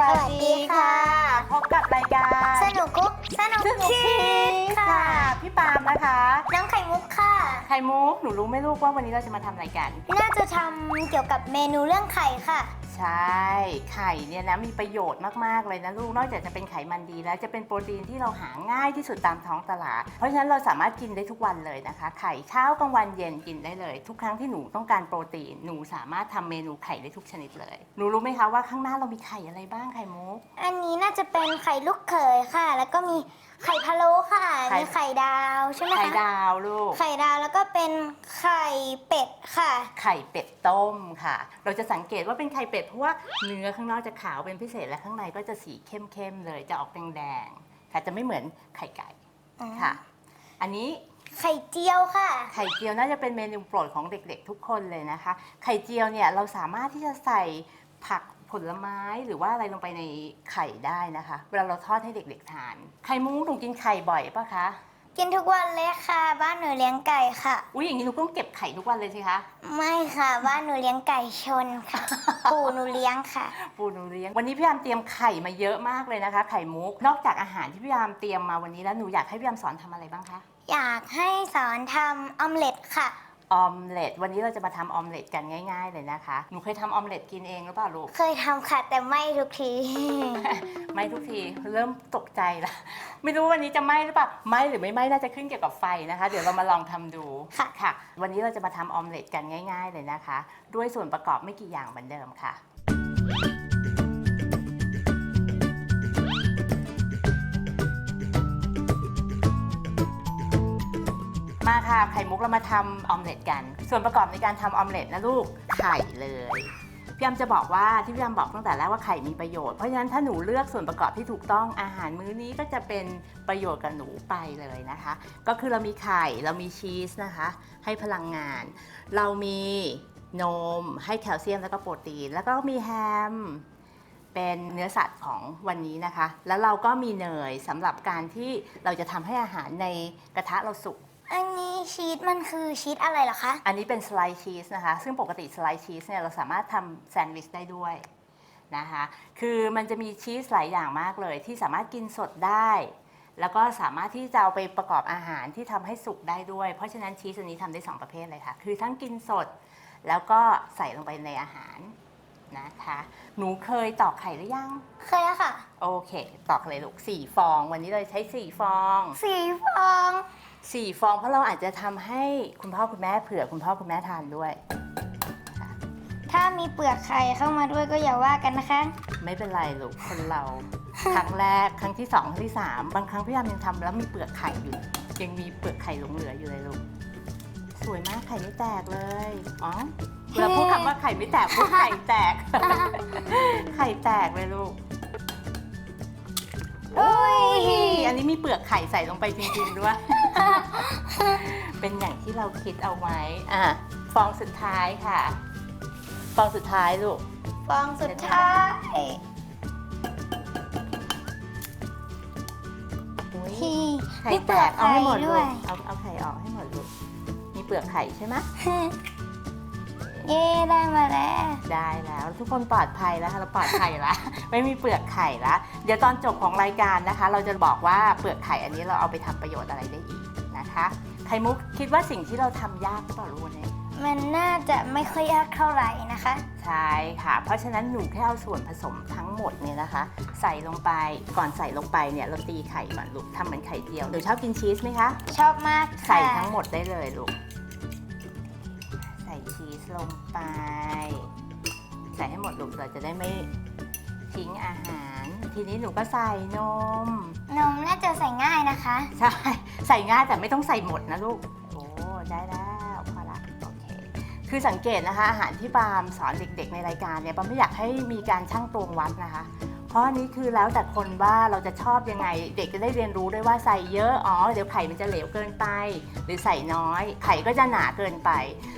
วัสดีค่ะ พบกับรายการสนุกกุ๊กสนุกสนุกคิคิดดค่ะค่ะ พี่ปาล์มนะคะ น้องไข่มุกค่ะ ไข่มุกหนูรู้ไหม่ลูกว่าวันนี้เราจะมาทำอะไรกัน น่าจะทำเกี่ยวกับเมนูเรื่องไข่ค่ะ ใช่ ไข่เนี่ยนะมีประโยชน์มาก ๆ เลยนะลูก นอกจากจะเป็นไขมันดีแล้วจะเป็นโปรตีนที่เราหาง่ายที่สุดตามท้องตลาด เพราะฉะนั้นเราสามารถกินได้ทุกวันเลยนะคะ ไข่เช้ากลางวันเย็นกินได้เลย ทุกครั้งที่หนูต้องการโปรตีน หนูสามารถทำเมนูไข่ได้ทุกชนิดเลย หนูรู้ไหมคะว่าข้างหน้าเรามีไข่อะไรบ้างไข่มุก อันนี้น่าจะเป็นไข่ลูกเขยค่ะ แล้วก็มีไข่พะโล้ค่ะไข่ มีไข่ดาวใช่ไหมไข่คะ ดาวลูก ไข่ดาวแล้วก็ เป็นไข่เป็ดค่ะ ไข่เป็ดต้มค่ะ เราจะสังเกตว่าเป็นไข่เป็ดเพราะว่าเนื้อข้างนอกจะขาวเป็นพิเศษและข้างในก็จะสีเข้มๆเลยจะออกแดงๆค่ะจะไม่เหมือนไข่ไก่ค่ะ อันนี้ไข่เจียวค่ะ ไข่เจียวน่าจะเป็นเมนูโปรดของเด็กๆ ทุกคนเลยนะคะ ไข่เจียวเนี่ยเราสามารถที่จะใส่ผักผลไม้หรือว่าอะไรลงไปในไข่ได้นะคะ เวลาเราทอดให้เด็กๆทาน ไข่มุ้งหนูกินไข่บ่อยปะคะ กินทุกวันเลยค่ะ บ้านหนูเลี้ยงไก่ค่ะ อุ้ยอย่างนี้หนูต้องเก็บไข่ทุกวันเลยสิคะไม่ค่ะ บ้านหนูเลี้ยงไก่ชนค่ะ ปู่หนูเลี้ยงค่ะ ปูหนูเลี้ยงวันนี้พี่ยามเตรียมไข่มาเยอะมากเลยนะคะ ไข่มุกนอกจากอาหารที่พี่ยามเตรียมมาวันนี้แล้วหนูอยากให้พี่ยามสอนทำอะไรบ้างคะอยากให้สอนทำออมเล็ตค่ะ ออมเล็ตวันนี้เราจะมาทำออมเล็ตกันง่ายๆเลยนะคะ หนูเคยทำออมเล็ตกินเองหรือเปล่าลูก เคยทำค่ะ แต่ไม่ทุกที ไม่ทุกทีเริ่มตกใจละไม่รู้วันนี้จะไหม้หรือเปล่าไหม้หรือไม่ไหม้น่าจะขึ้นเกี่ยวกับไฟนะคะ เดี๋ยวเรามาลองทำดูค่ะค่ะ วันนี้เราจะมาทำออมเล็ตกันง่าย ๆเลยนะคะ ด้วยส่วนประกอบไม่กี่อย่างเหมือนเดิมค่ะ มาค่ะ ไข่มุกเรามาทำออมเล็ตกัน ส่วนประกอบในการทำออมเล็ตนะลูก ไข่เลย พี่ยามจะบอกว่าที่พี่ยามบอกตั้งแต่แรกว่าไข่มีประโยชน์ เพราะฉะนั้นถ้าหนูเลือกส่วนประกอบที่ถูกต้องอาหารมื้อนี้ก็จะเป็นประโยชน์กับหนูไปเลยนะคะ ก็คือเรามีไข่เรามีชีสนะคะ ให้พลังงาน เรามีนมให้แคลเซียมแล้วก็โปรตีน แล้วก็มีแฮมเป็นเนื้อสัตว์ของวันนี้นะคะ แล้วเราก็มีเนยสำหรับการที่เราจะทำให้อาหารในกระทะเราสุก อันนี้ชีสมันคือชีสอะไรเหรอคะ อันนี้เป็นสไลด์ชีสนะคะ ซึ่งปกติสไลด์ชีสเนี่ยเราสามารถทำแซนด์วิชได้ด้วยนะคะ คือมันจะมีชีสหลายอย่างมากเลย ที่สามารถกินสดได้ แล้วก็สามารถที่จะเอาไปประกอบอาหารที่ทำให้สุกได้ด้วย เพราะฉะนั้นชีสอันนี้ทำได้สองประเภทเลยค่ะ คือทั้งกินสดแล้วก็ใส่ลงไปในอาหารนะคะ หนูเคยตอกไข่หรือยัง เคยแล้วค่ะ โอเค ตอกเลยลูกสี่ฟอง วันนี้เราใช้สี่ฟอง สีฟอง สี่ฟองเพราะเราอาจจะทำให้คุณพ่อคุณแม่เผื่อคุณพ่อคุณแม่ทานด้วย ถ้ามีเปลือกไข่เข้ามาด้วยก็อย่าว่ากันนะคะ ไม่เป็นไรลูกคนเรา ครั้งแรกครั้งที่สองครั้งที่สามบางครั้งพี่ยามยังทำแล้วมีเปลือกไข่อยู่ ยังมีเปลือกไข่หลงเหลืออยู่เลยลูกสวยมากไข่ไม่แตกเลยอ๋อเวลาพูดคำว่าไข่ไม่แตกพูดไข่แตก ไข่แตกเลยลูก โอ้ยอันนี้มีเปลือกไข่ใส่ลงไปจริงๆด้วย เป็นอย่างที่เราคิดเอาไว้ อะ ฟองสุดท้ายค่ะ ฟองสุดท้ายลูก ฟองสุดท้ายอุ๊ยที่ไข่มีแตกเอาให้หมดลูด้วยกเอาเอาไข่ออกให้หมดลูก มีเปลือกไข่ใช่ไหม เย้ได้มาแล้ว ได้แล้ว ทุกคนปลอดภัยแล้วค่ะเราปลอดภัยแล้ว ไม่มีเปลือกไข่แล้วเดี๋ยวตอนจบของรายการนะคะ เราจะบอกว่าเปลือกไข่อันนี้เราเอาไปทำประโยชน์อะไรได้อีกนะคะไข่มุกคิดว่าสิ่งที่เราทำยากหรือเปล่าลูกวันนี้มันน่าจะไม่ค่อยยากเท่าไหร่นะคะ ใช่ค่ะ เพราะฉะนั้นหนูแค่เอาส่วนผสมทั้งหมดเนี่ยนะคะ ใส่ลงไปก่อนใส่ลงไปเนี่ยเราตีไข่ก่อนลูกทำเหมือนไข่เจียวหนูชอบกินชีสไหมคะชอบมากค่ะใส่ทั้งหมดได้เลยลูกใส่ชีส ลงไป ใส่ให้หมดลูกเราจะได้ไม่ทิ้งอาหาร ทีนี้หนูก็ใส่นม นมน่าจะใส่ง่ายนะคะ ใช่ ใส่ง่ายแต่ไม่ต้องใส่หมดนะลูก โอ้ ได้แล้วพอละโอเค คือสังเกตนะคะ อาหารที่ปาล์มสอนเด็กๆในรายการเนี่ยปาล์มไม่อยากให้มีการชั่งตวงวัดนะคะเพ ราะอันนี้คือแล้วแต่คนว่าเราจะชอบยังไง เด็กจะได้เรียนรู้ด้วยว่าใส่เยอะอ๋อเดี๋ยวไข่มันจะเหลวเกินไป หรือใส่น้อย ไข่ก็จะหนาเกินไป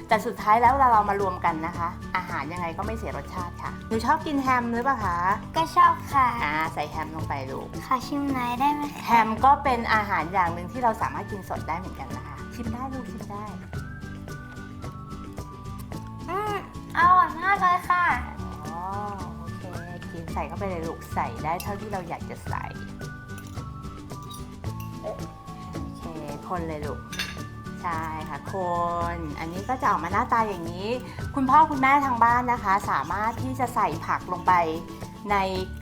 แต่สุดท้ายแล้วเวลาเรามารวมกันนะคะ อาหารยังไงก็ไม่เสียรสชาติค่ะหนูชอบกินแฮมหรือเปล่าคะก็ชอบค่ะ อ่าใส่แฮมลงไปลูกขอชิมหน่อยได้ไหมแฮมก็เป็นอาหารอย่างหนึ่งที่เราสามารถกินสดได้เหมือนกันนะคะ ชิมได้ลูกชิมได้ ส่เข้าไปเลยลูกใส่ได้เท่าที่เราอยากจะใส่โอเคคนเลยลูกใช่ค่ะคนอันนี้ก็จะออกมาหน้าตาอย่างนี้ คุณพ่อคุณแม่ทางบ้านนะคะ สามารถที่จะใส่ผักลงไปใน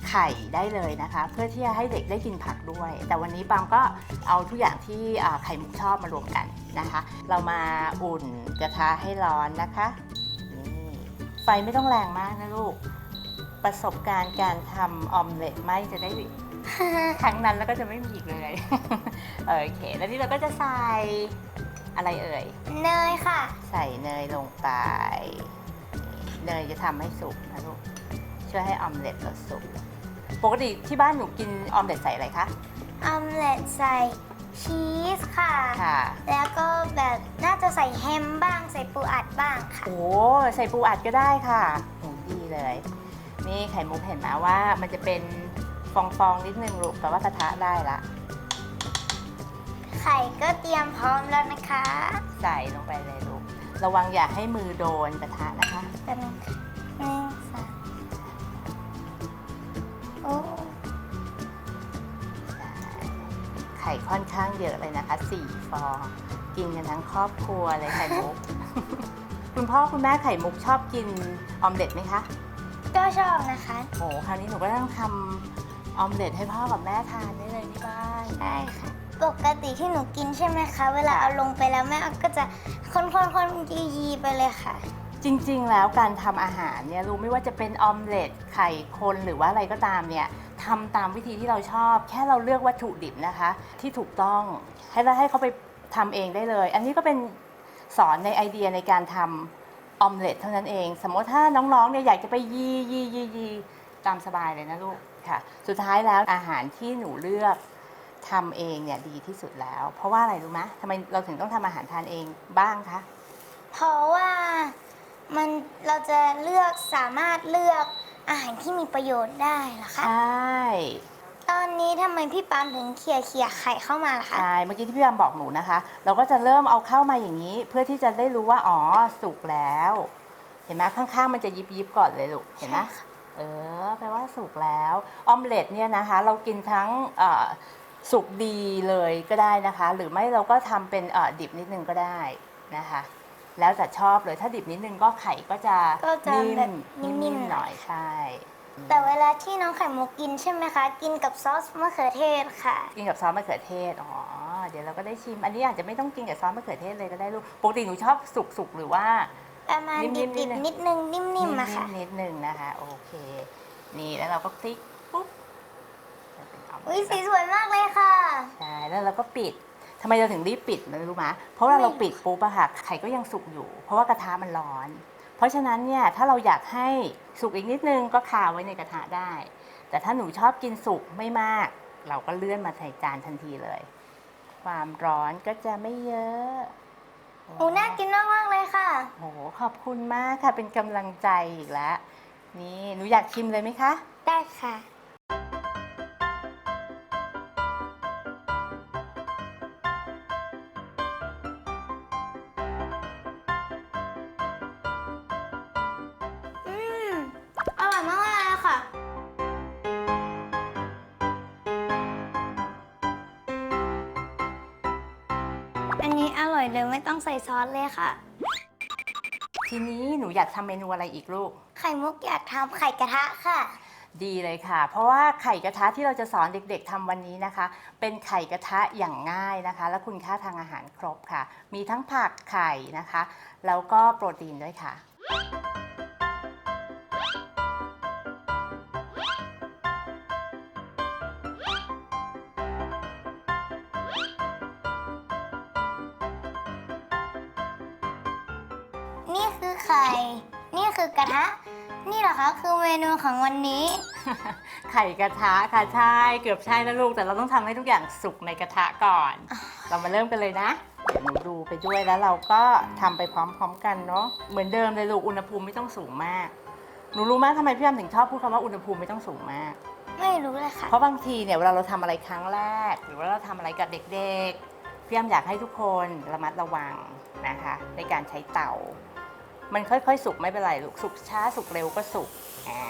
ไข่ได้เลยนะคะ เพื่อที่จะให้เด็กได้กินผักด้วย แต่วันนี้ปามก็เอาทุกอย่างที่ไข่มุกชอบมารวมกันนะคะ เรามาอุ่นกระทะให้ร้อนนะคะนี่ไฟไม่ต้องแรงมากนะลูก ประสบการณ์การทำออมเล็ตไม่จะได้ครั้งนั้นแล้วก็จะไม่มีอีกเลยโอเค แล้วนี่เราก็จะใส่อะไรเอ่ย เนยค่ะ ใส่เนยลงไป เนยจะทำให้สุกนะลูก ช่วยให้ออมเล็ตเราสุก ปกติที่บ้านหนูกินออมเล็ตใส่อะไรคะ ออมเล็ตใส่ชีสค่ะ ค่ะ แล้วก็แบบน่าจะใส่แฮมบ้าง ใส่ปูอัดบ้างค่ะ โอ้ ใส่ปูอัดก็ได้ค่ะโอ้ดีเลย นี่ไข่มุกเห็นไหมว่า มันจะเป็นฟองๆนิดนึงลูกแต่ว่ากระทะได้ละไข่ก็เตรียมพร้อมแล้วนะคะ ใส่ลงไปเลยลูก ระวังอย่าให้มือโดนกระทะนะคะเป็นงหนึ่งสามโอ้ไข่ค่อนข้างเยอะเลยนะคะสี่ฟอง กินกันทั้งครอบครัวเลยไข่มุก คุณพ่อคุณแม่ไข่มุกชอบกินออมเล็ตไหมคะ ก็ชอบนะคะ โอ้คราวนี้หนูก็ต้องทำออมเล็ตให้พ่อกับแม่ทานได้เลยที่บ้าน ใช่ค่ะ ปกติที่หนูกินใช่ไหมคะ เวลาค่ะเอาลงไปแล้วแม่ก็จะคนๆคนยียีๆไปเลยค่ะ จริงๆ แล้วการทำอาหารเนี่ยรู้ไม่ว่าจะเป็นออมเล็ตไข่คนหรือว่าอะไรก็ตามเนี่ยทำตามวิธีที่เราชอบ แค่เราเลือกวัตถุดิบนะคะ ที่ถูกต้องให้เราให้เขาไปทำเองได้เลย อันนี้ก็เป็นสอนในไอเดียในการทำ ออมเล็ตเท่านั้นเอง สมมติถ้าน้องๆเนี่ยอยากจะไปยียียียีตามสบายเลยนะลูกค่ะ สุดท้ายแล้วอาหารที่หนูเลือกทำเองเนี่ยดีที่สุดแล้ว เพราะว่าอะไรรู้ไหมทำไมเราถึงต้องทำอาหารทานเองบ้างคะเพราะว่ามันเราจะเลือกสามารถเลือกอาหารที่มีประโยชน์ได้เหรอใชคะ่ ตอนนี้ทำไมพี่ปามถึงเขี่ยเขี่ยๆไข่เข้ามาล่ะคะ ใช่เมื่อกี้ที่พี่ยามบอกหนูนะคะ เราก็จะเริ่มเอาเข้ามาอย่างนี้ เพื่อที่จะได้รู้ว่าอ๋อสุกแล้ว เห็นไหมข้างๆมันจะยิบยิบๆก่อนเลยลูกเห็นไหมใช่ค่ะ เออแปลว่าสุกแล้วออมเล็ตเนี่ยนะคะ เรากินทั้งเอ่อสุกดีเลยก็ได้นะคะ หรือไม่เราก็ทำเป็นเอ่อดิบนิดนึงก็ได้นะคะ แล้วแต่ชอบเลยถ้าดิบนิดนึงก็ไข่ก็จะก็จะนิ่แบบมนิ่นิ่มมๆๆหน่อยใช่ แต่เวลาที่น้องไข่มุกกินใช่ไหมคะ กินกับซอสมะเขือเทศค่ะ กินกับซอสมะเขือเทศ อ๋อ เดี๋ยวเราก็ได้ชิม อันนี้อาจจะไม่ต้องกินกับซอสมะเขือเทศเลยก็ได้ลูก ปกติหนูชอบสุกๆหรือว่า ประมาณนิ่ดิมบๆนิดนึงนิดนึงนิ่มๆอะค่ะ นิดนึงนะคะ โอเค นี่แล้วเราก็คลิกปุ๊บจะเป็นออกมาอุ้ยสีสวยมากเลยค่ะ ใช่แล้วเราก็ปิดทำไมเราถึงรีบปิดนะรู้ไหมเพราะว่าเราปิดปุ๊บอะค่ะไข่ก็ยังสุกอยู่ เพราะว่ากระทะมันร้อน เพราะฉะนั้นเนี่ยถ้าเราอยากให้สุกอีกนิดนึงก็คาไว้ในกระทะได้ แต่ถ้าหนูชอบกินสุกไม่มาก เราก็เลื่อนมาใส่จานทันทีเลย ความร้อนก็จะไม่เยอะโอ้น่ากินมากๆเลยค่ะโอ้โหขอบคุณมากค่ะเป็นกำลังใจอีกแล้ว นี่หนูอยากชิมเลยไหมคะ ได้ค่ะ อันนี้อร่อยเลยไม่ต้องใส่ซอสเลยค่ะ ทีนี้หนูอยากทำเมนูอะไรอีกลูก ไข่มุกอยากทำไข่กระทะค่ะ ดีเลยค่ะ เพราะว่าไข่กระทะที่เราจะสอนเด็กๆทำวันนี้นะคะ เป็นไข่กระทะอย่างง่ายนะคะ และคุณค่าทางอาหารครบค่ะ มีทั้งผักไข่นะคะ แล้วก็โปรตีนด้วยค่ะ คือไข่ นี่คือกระทะ นี่เหรอคะคือเมนูของวันนี้ ไข่กระทะค่ะใช่เกือบใช่แล้วลูกแต่เราต้องทำให้ทุกอย่างสุกในกระทะก่อน เรามาเริ่มกันเลยนะเดี๋ยวหนูดูไปด้วยแล้วเราก็ทำไปพร้อม ๆ กันเนาะเหมือนเดิมเลยลูกอุณหภูมิไม่ต้องสูงมาก หนูรู้ไหมทำไมพี่ยามถึงชอบพูดคำว่าอุณหภูมิไม่ต้องสูงมาก ไม่รู้เลยค่ะ เพราะบางทีเนี่ยเวลาเราทำอะไรครั้งแรก หรือว่าเราทำอะไรกับเด็กๆพี่ยามอยากให้ทุกคนระมัดระวังนะคะ ในการใช้เตา มันค่อยๆ สุกไม่เป็นไรลูกสุกช้าสุกเร็วก็สุกอ่า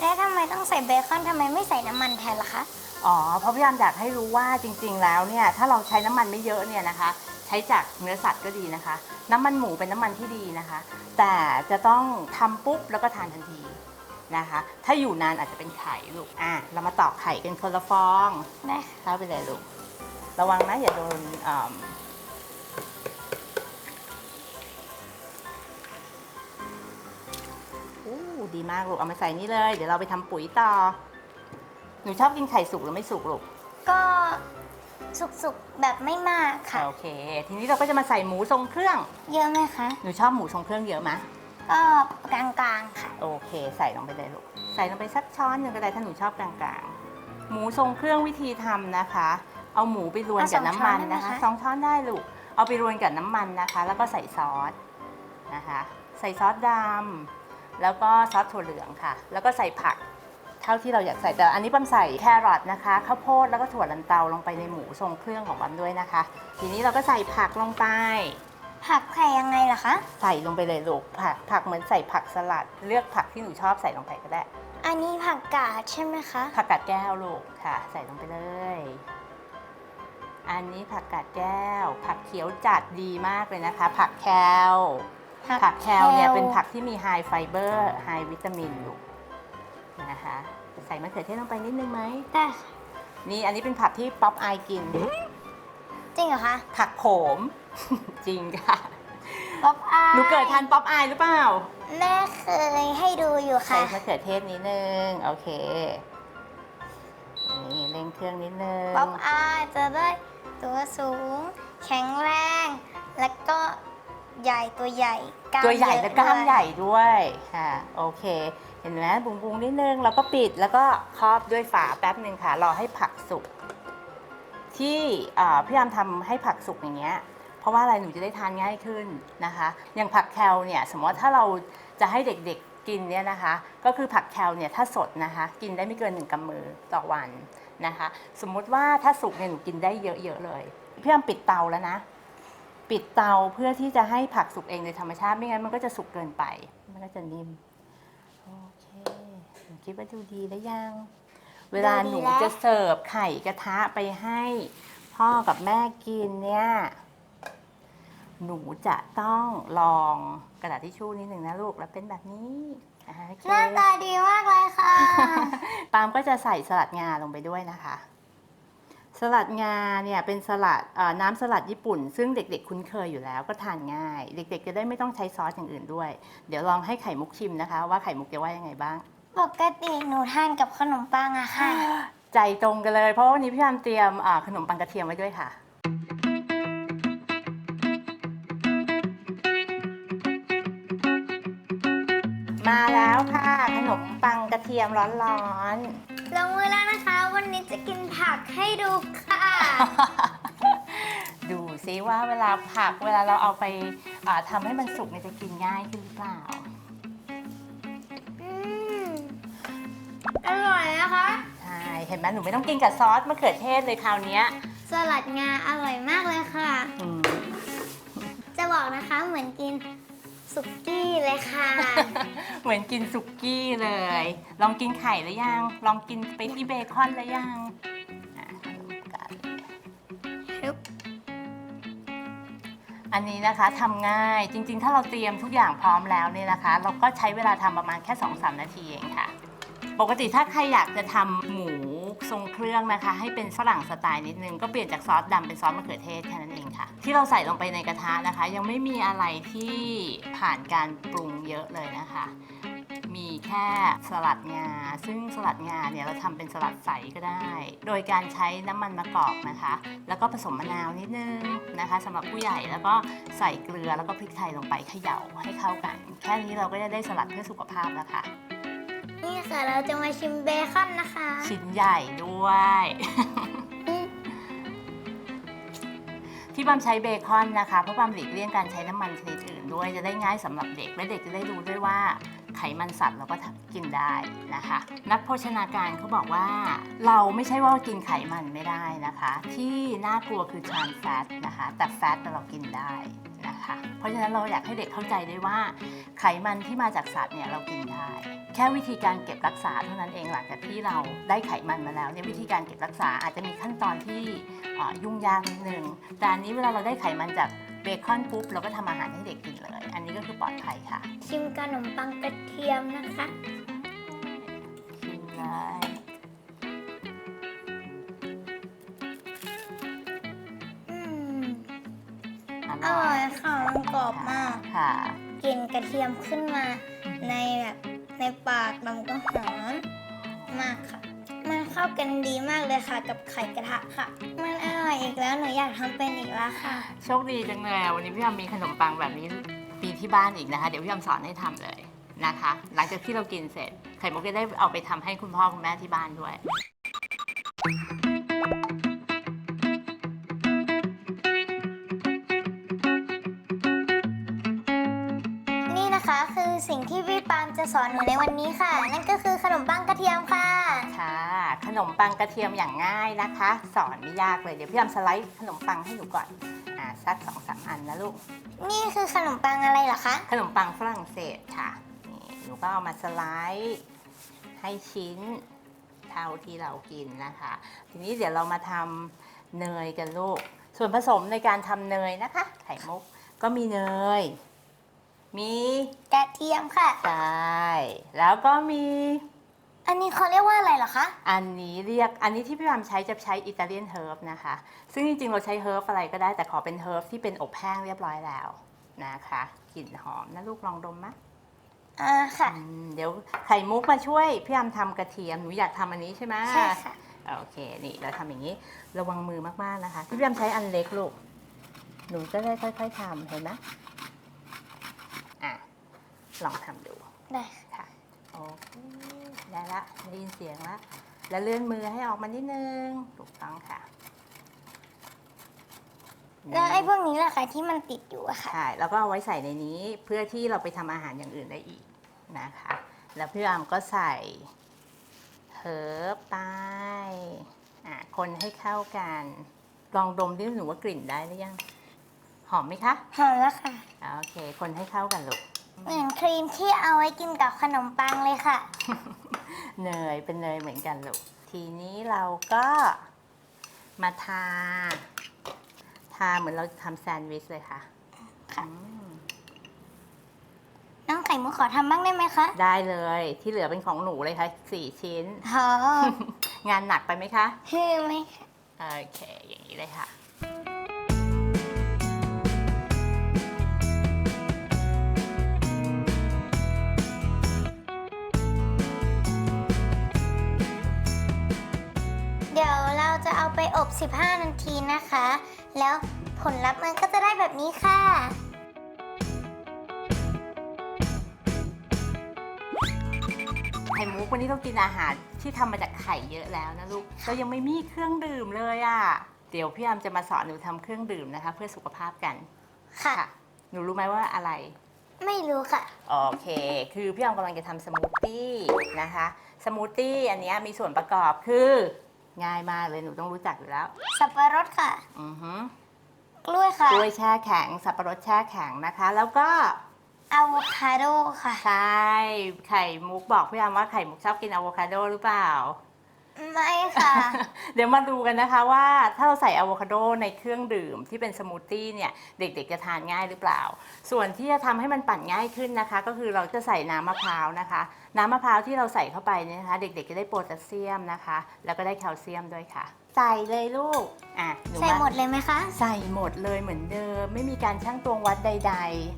แล้วทำไมต้องใส่เบคอนทำไมไม่ใส่น้ำมันแทนล่ะคะ อ๋อเพราะพยายามอยากให้รู้ว่าจริง ๆ แล้วเนี่ยถ้าเราใช้น้ำมันไม่เยอะเนี่ยนะคะ ใช้จากเนื้อสัตว์ก็ดีนะคะ น้ำมันหมูเป็นน้ำมันที่ดีนะคะ แต่จะต้องทำปุ๊บแล้วก็ทานทันทีนะคะ ถ้าอยู่นานอาจจะเป็นไข่ลูกอะเรามาตอกไข่กันคนละฟองได้ค่ะเข้าไปเลยลูกระวังนะอย่าโดนอ่า ดีมากลูก เอามาใส่นี่เลย เดี๋ยวเราไปทำปุ๋ยต่อ หนูชอบกินไข่สุกหรือไม่สุกลูก ก็สุกๆแบบไม่มากค่ะ โอเค ทีนี้เราก็จะมาใส่หมูทรงเครื่อง เยอะไหมคะ หนูชอบหมูทรงเครื่องเยอะไหมก็กลางๆค่ะ โอเค ใส่ลงไปเลยลูก ใส่ลงไปสักช้อนหนึ่งก็ได้ถ้าหนูชอบกลางๆ หมูทรงเครื่องวิธีทำนะคะ เอาหมูไปรวนกับน้ำมันนะคะสองช้อนได้ลูก เอาไปรวนกับน้ำมันนะคะ แล้วก็ใส่ซอสนะคะ ใส่ซอสดำ แล้วก็ซอสถั่วเหลืองค่ะ แล้วก็ใส่ผักเท่าที่เราอยากใส่แต่อันนี้ปั๊มใส่แครอทนะคะข้าวโพดแล้วก็ถั่วลันเตาลงไปในหมูทรงเครื่องของปั๊มด้วยนะคะ ทีนี้เราก็ใส่ผักลงไป ผักไข่ยังไงล่ะคะ ใส่ลงไปเลยลูกผักผักเหมือนใส่ผักสลัด เลือกผักที่หนูชอบใส่ลงไปก็ได้ อันนี้ผักกาดใช่ไหมคะ ผักกาดแก้วลูกค่ะ ใส่ลงไปเลย อันนี้ผักกาดแก้ว ผักเขียวจัดดีมากเลยนะคะ ผักแคล ผักแคลเนี่ยเป็นผักที่มีไฮไฟเบอร์ไฮวิตามินลูกนะคะใส่มะเขือเทศลงไปนิดนึงไหมได้ค่ะนี่อันนี้เป็นผักที่ป๊อปอายกิน จริงเหรอคะ ผักโขม จริงค่ะป๊อปอายหนูเกิดทันป๊อปอายหรือเปล่า แม่เคยให้ดูอยู่ใส่ค่ะมะเขือเทศนิดนึง โอเค นี่เร่งเครื่องนิดนึง ป๊อปอายจะได้ตัวสูง แข็งแรง แล้วก็ ใหญ่ตัวใหญ่กล้ามตัวใหญ่เยอะและกล้ามด้วยใหญ่ด้วยค่ะโอเค เห็นไหมบุ้งบุ้งนิดนึงแล้วก็ปิดแล้วก็ครอบด้วยฝาแป๊บหนึ่งค่ะ รอให้ผักสุกที่อ่าพยายามทำให้ผักสุกอย่างเงี้ยเพราะว่าอะไรหนูจะได้ทานง่ายขึ้นนะคะ อย่างผักแคลเนี่ยสมมติว่าถ้าเราจะให้เด็กๆกินเนี่ยนะคะ ก็คือผักแคลเนี่ยถ้าสดนะคะ กินได้ไม่เกินหนึ่งกำมือต่อวันนะคะ สมมุติว่าถ้าสุกเนี่ยหนูกินได้เยอะๆเลยพี่ยามปิดเตาแล้วนะ ปิดเตาเพื่อที่จะให้ผักสุกเองโดยธรรมชาติไม่งั้นมันก็จะสุกเกินไป มันก็จะนิ่มโอเคหนูคิดว่าดูดีแล้วยัง เวลาหนูจะเสิร์ฟไข่กระทะไปให้พ่อกับแม่กินเนี่ยหนูจะต้องลองกระดาษทิชชู่นิดหนึ่งนะลูกแล้วเป็นแบบนี้อ่าโอเคหน้าตาดีมากเลยค่ะ ปาล์มก็จะใส่สลัดงาลงไปด้วยนะคะ สลัดงาเนี่ยเป็นสลัดเอ่อน้ำสลัดญี่ปุ่น ซึ่งเด็กๆ คุ้นเคยอยู่แล้วก็ทานง่าย เด็กๆ จะได้ไม่ต้องใช้ซอสอย่างอื่นด้วย เดี๋ยวลองให้ไข่มุกชิมนะคะ ว่าไข่มุกจะว่ายังไงบ้าง ปกติหนูทานกับขนมปังอะค่ะ ใจตรงกันเลย เพราะว่าวันนี้พี่ยามเตรียมอ่าขนมปังกระเทียมไว้ด้วยค่ะมาแล้วค่ะขนมปังกระเทียมร้อน ลงมือแล้วนะคะ วันนี้จะกินผักให้ดูค่ะๆดูซิว่าเวลาผักเวลาเราเอาไปอ่าทำให้มันสุกเนี่ยจะกินง่ายขึ้นหรือเปล่า อืมอร่อยนะคะ ใช่เห็นไหมหนูไม่ต้องกินกับซอสมะเขือเทศเลยคราวเนี้ยสลัดงาอร่อยมากเลยค่ะ อืมจะบอกนะคะเหมือนกิน สุกี้เลยค่ะ เหมือนกินสุกี้เลย ลองกินไข่หรือยัง ลองกินไปที่เบคอนหรือยังอะดูกันฮึบอันนี้นะคะทำง่ายจริง ๆ ถ้าเราเตรียมทุกอย่างพร้อมแล้วเนี่ยนะคะ เราก็ใช้เวลาทำประมาณแค่2-3นาทีเองค่ะ ปกติถ้าใครอยากจะทำหมู ทรงเครื่องนะคะ ให้เป็นฝรั่งสไตล์นิดนึง ก็เปลี่ยนจากซอสดำเป็นซอสมะเขือเทศแค่นั้นเองค่ะ ที่เราใส่ลงไปในกระทะนะคะ ยังไม่มีอะไรที่ผ่านการปรุงเยอะเลยนะคะ มีแค่สลัดงา ซึ่งสลัดงาเนี่ยเราทำเป็นสลัดใสก็ได้ โดยการใช้น้ำมันมะกอกนะคะ แล้วก็ผสมมะนาวนิดนึงนะคะสำหรับผู้ใหญ่แล้วก็ใส่เกลือแล้วก็พริกไทยลงไปเขย่าให้เข้ากัน แค่นี้เราก็จะได้สลัดเพื่อสุขภาพแล้วค่ะ นี่ค่ะเราจะมาชิมเบคอนนะคะ ชิ้นใหญ่ด้วยที่บัมใช้เบคอนนะคะเพราะบัมหลีกเลี่ยงการใช้น้ำมันชนิดอื่นด้วยจะได้ง่ายสำหรับเด็กและเด็กจะได้รู้ด้วยว่าไขมันสัตว์เราก็กินได้นะคะ นักโภชนาการเขาบอกว่า เราไม่ใช่ว่ากินไขมันไม่ได้นะคะ ที่น่ากลัวคือ trans fat นะคะ แต่ fat เรากินได้ คะค่ะ เพราะฉะนั้นเราอยากให้เด็กเข้าใจด้วยว่า ไขมันที่มาจากสัตว์เนี่ยเรากินได้ แค่วิธีการเก็บรักษาเท่านั้นเองหลังจากที่เราได้ไขมันมาแล้วเนี่ยวิธีการเก็บรักษาอาจจะมีขั้นตอนที่เอ่อยุ่งยากนิดนึงแต่อันนี้เวลาเราได้ไขมันจากเบคอนปุ๊บเราก็ทำอาหารให้เด็กกินเลย อันนี้ก็คือปลอดภัยค่ะ ชิมขนมปังกระเทียมนะคะ ชิมเลย อร่อยค่ะมันกรอบมาก ค่ะ กลิ่นกระเทียมขึ้นมา ในแบบในปากมันก็หอมมากค่ะ มันเข้ากันดีมากเลยค่ะ กับไข่กระทะค่ะ มันอร่อยอีกแล้วหนูอยากทำเป็นอีกแล้วค่ะ โชคดีจังเลยอะวันนี้พี่ยอมมีขนมปังแบบนี้ปีที่บ้านอีกนะคะ เดี๋ยวพี่ยอมสอนให้ทำเลยนะคะ หลังจากที่เรากินเสร็จ ไข่มุกจะได้เอาไปทำให้คุณพ่อคุณแม่ที่บ้านด้วยนี่ จะสอนหนูในวันนี้ค่ะ นั่นก็คือขนมปังกระเทียมค่ะ ค่ะ ขนมปังกระเทียมอย่างง่ายนะคะ สอนไม่ยากเลย เดี๋ยวพี่ยอมสไลด์ขนมปังให้หนูก่อน อ่าสักสองสามอันนะลูก นี่คือขนมปังอะไรเหรอคะ ขนมปังฝรั่งเศสค่ะนี่หนูก็เอามาสไลด์ให้ชิ้นเท่าที่เรากินนะคะ ทีนี้เดี๋ยวเรามาทำเนยกันลูก ส่วนผสมในการทำเนยนะคะ ไข่มุกก็มีเนย มีกระเทียมค่ะ ใช่แล้วก็มี อันนี้เขาเรียกว่าอะไรเหรอคะ อันนี้เรียกอันนี้ที่พี่วามใช้จะใช้อิตาเลียนเฮิร์บนะคะ ซึ่งจริงๆ เราใช้เฮิร์บอะไรก็ได้แต่ขอเป็นเฮิร์บที่เป็นอบแห้งเรียบร้อยแล้วนะคะกลิ่นหอมนะลูกลองดมมะอ่าค่ะ อืมเดี๋ยวไข่มุกมาช่วยพี่ยามทำกระเทียมหนูอยากทำอันนี้ใช่ไหมใช่ค่ะ โอเคนี่เราทำอย่างนี้ระวังมือมากๆนะคะพี่ยามใช้อันเล็กลูกหนูจะได้ค่อย ๆทำเห็นไหมอะ ลองทำดูได้ค่ะโอเคได้ละได้ยินเสียงละแล้วเลื่อนมือให้ออกมานิดนึงถูกต้องค่ะแล้วไอ้พวกนี้แหละค่ะที่มันติดอยู่อะค่ะใช่แล้วก็เอาไว้ใส่ในนี้เพื่อที่เราไปทำอาหารอย่างอื่นได้อีกนะคะ แล้วพี่อามก็ใส่เฮิร์บไปอะคนให้เข้ากัน ลองดมดิหนูว่ากลิ่นได้หรือยัง หอมไหมคะ หอมแล้วค่ะอะโอเค คนให้เข้ากันลูก เหมือนครีมที่เอาไว้กินกับขนมปังเลยค่ะ เนยเป็นเนยเหมือนกันลูก ทีนี้เราก็มาทา ทาเหมือนเราทำแซนด์วิชเลยค่ะค่ะอืมน้องไข่มุกขอทำบ้างได้ไหมคะ ได้เลยที่เหลือเป็นของหนูเลยค่ะสี่ชิ้นหองานหนักไปไหมคะฮือไหมคะ โอเค อย่างนี้เลยค่ะ บ 15 นาทีนะคะ แล้วผลลัพธ์มันก็จะได้แบบนี้ค่ะ ไข่มุกวันนี้เรากินอาหารที่ทำมาจากไข่เยอะแล้วนะลูกเรายังไม่มีเครื่องดื่มเลยอะ่ะ เดี๋ยวพี่อามจะมาสอนหนูทำเครื่องดื่มนะคะ เพื่อสุขภาพกัน ค่ะ หนูรู้ไหมว่าอะไร ไม่รู้ค่ะ โอเค คือพี่ออมกำลังจะทำสมูทตี้นะคะ สมูทตี้อันเนี้ยมีส่วนประกอบคือ ง่ายมากเลยหนูต้องรู้จักอยู่แล้ว สับปะรดค่ะ อือฮึกล้วยค่ะกล้วยแช่แข็ง สับปะรดแช่แข็งนะคะ แล้วก็อะโวคาโดค่ะ ใช่ ไข่มุกบอกพี่อามว่าไข่มุกชอบกินอะโวคาโดหรือเปล่า ไม่ค่ะ เดี๋ยวมาดูกันนะคะว่าถ้าเราใส่อะโวคาโดในเครื่องดื่มที่เป็นสมูทตี้เนี่ยเด็กๆจะทานง่ายหรือเปล่า ส่วนที่จะทำให้มันปั่นง่ายขึ้นนะคะ ก็คือเราจะใส่น้ำมะพร้าวนะคะ น้ำมะพร้าวที่เราใส่เข้าไปเนี่ยนะคะ เด็กๆจะได้โพแทสเซียมนะคะ แล้วก็ได้แคลเซียมด้วยค่ะ ใส่เลยลูกอะนูใส่มาหมดเลยไหมคะ ใส่หมดเลยเหมือนเดิม ไม่มีการชั่งตวงวัดใด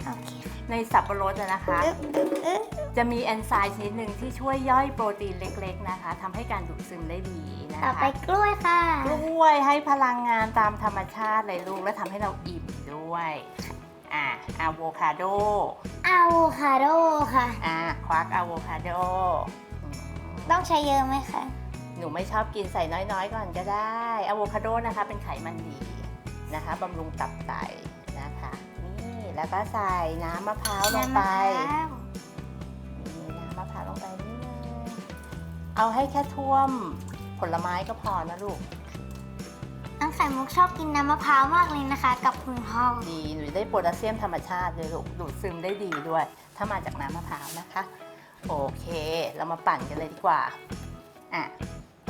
โอเคๆ ในสับปะรดอะนะคะ อึ๊บอึ๊บอึ๊บจะมีเอนไซม์ชนิดหนึ่งที่ช่วยย่อยโปรตีนเล็กๆนะคะทำให้การดูดซึมได้ดีนะต่อคะไปกล้วยค่ะ กล้วยให้พลังงานตามธรรมชาติเลยลูกและทำให้เราอิ่มด้วยอะอะโวคาโด อะโวคาโดค่ะ อะควักอะโวคาโดอืมต้องใช้เยอะไหมคะ หนูไม่ชอบกินใส่น้อยๆ ก่อนก็ได้อะโวคาโดนะคะ เป็นไขมันดีนะคะบำรุงตับไตนะคะ นี่แล้วก็ใส่น้ำมะพร้าวลงไปน้ำมะพร้าวนี่น้ำมะพร้าวลงไปนิดนึงเอาให้แค่ท่วมผลไม้ก็พอนะลูกน้องไข่มุกชอบกินน้ำมะพร้าวมากเลยนะคะ กับคุณพ่อดีหนูได้โพแทสเซียมธรรมชาติเลยลูกดูดซึมได้ดีด้วย ถ้ามาจากน้ำมะพร้าวนะคะ โอเค เรามาปั่นกันเลยดีกว่าอะ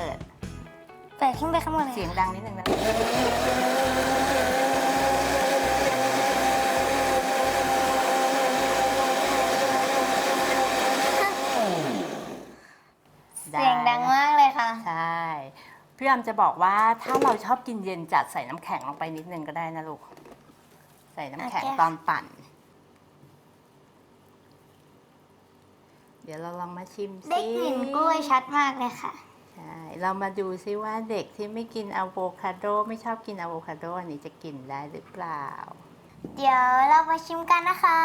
เปิด เปิดขึ้นไปข้างบนเลยเสียงดังนิดนึงนะเสียงดังมากเลยค่ะ ใช่ พี่ยามจะบอกว่าถ้าเราชอบกินเย็นจัดใส่น้ำแข็งลงไปนิดนึงก็ได้นะลูก ใส่น้ำแข็งโอเค ตอนปั่น เดี๋ยวเราลองมาชิมได้ซิกลิ่นกล้วยชัดมากเลยค่ะ ใช่เรามาดูซิว่าเด็กที่ไม่กินอะโวคาโดไม่ชอบกินอะโวคาโดอันนี้จะกินได้หรือเปล่า เดี๋ยวเรามาชิมกันนะคะ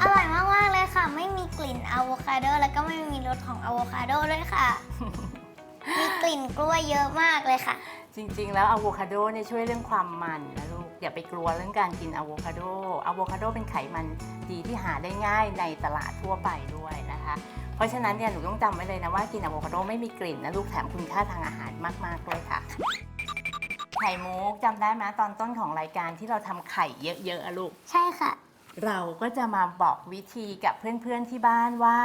อร่อยมาก ๆ เลยค่ะ ไม่มีกลิ่นอะโวคาโดแล้วก็ไม่มีรสของอะโวคาโดด้วยค่ะ มีกลิ่นกล้วยเยอะมากเลยค่ะ จริง ๆ แล้วอะโวคาโดเนี่ยช่วยเรื่องความมันนะลูก อย่าไปกลัวเรื่องการกินอะโวคาโดอะโวคาโดเป็นไขมันดีที่หาได้ง่ายในตลาดทั่วไปด้วยนะคะ เพราะฉะนั้นเนี่ยหนูต้องจำไว้เลยนะว่ากินอะโวคาโดไม่มีกลิ่นนะลูกแถมคุณค่าทางอาหารมากๆด้วยค่ะไข่มุกจำได้ไหมตอนต้นของรายการที่เราทำไข่เยอะๆอะลูก ใช่ค่ะ เราก็จะมาบอกวิธีกับเพื่อนๆที่บ้านว่า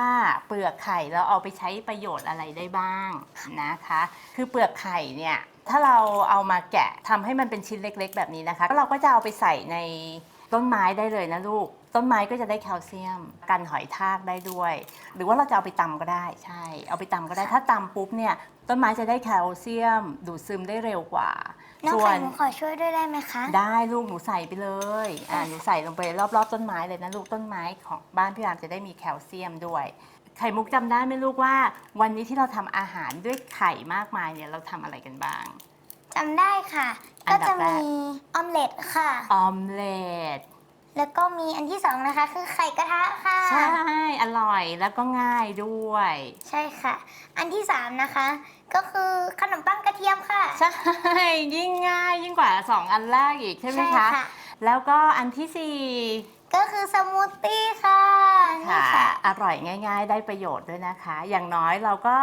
เปลือกไข่เราเอาไปใช้ประโยชน์อะไรได้บ้างนะคะ คือเปลือกไข่เนี่ย ถ้าเราเอามาแกะทำให้มันเป็นชิ้นเล็ก ๆ แบบนี้นะคะก็เราก็จะเอาไปใส่ในต้นไม้ได้เลยนะลูก ต้นไม้ก็จะได้แคลเซียม กันหอยทากได้ด้วย หรือว่าเราจะเอาไปตำก็ได้ใช่ เอาไปตำก็ได้ถ้าตำปุ๊บเนี่ยต้นไม้จะได้แคลเซียม ดูดซึมได้เร็วกว่าน้องส่วไข่นมุกขอช่วยด้วยได้ไหมคะ ได้ลูกหนูใส่ไปเลยอ่าหนูใส่ลงไปรอบๆต้นไม้เลยนะลูกต้นไม้ของบ้านพี่รามจะได้มีแคลเซียมด้วย ไข่มุกจำได้ไหมลูกว่า วันนี้ที่เราทำอาหารด้วยไข่มากมายเนี่ยเราทำอะไรกันบ้าง จำได้ค่ะ อัก็นดับจะแรก มีออมเล็ตค่ะ ออมเล็ตแล้วก็มีอันที่สองนะคะ คือไข่กระทะค่ะ ใช่อร่อยแล้วก็ง่ายด้วย ใช่ค่ะ อันที่สามนะคะ ก็คือขนมปังกระเทียมค่ะใช่ยิ่งง่ายยิ่งกว่า 2 อันแรกอีกใช่ไหมคะ แล้วก็อันที่สี่ ก็คือสมูทตี้ค่ะนี่ค่ะ ค่ะ อร่อยง่าย ๆ ได้ประโยชน์ด้วยนะคะ อย่างน้อยเราก็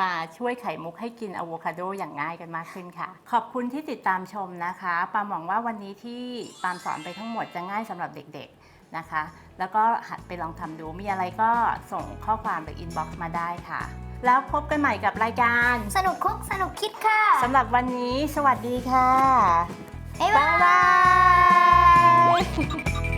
มาช่วยไข่มุกให้กินอะโวคาโดอย่างง่ายกันมากขึ้นค่ะ ขอบคุณที่ติดตามชมนะคะปามหวังว่าวันนี้ที่ปามสอนไปทั้งหมดจะง่ายสำหรับเด็กๆนะคะ แล้วก็หัดไปลองทำดูมีอะไรก็ส่งข้อความหรืออินบ็อกซ์มาได้ค่ะ แล้วพบกันใหม่กับรายการสนุกคุกสนุกคิดค่ะสำหรับวันนี้ สวัสดีค่ะ บ๊ายบายบ๊ายบาย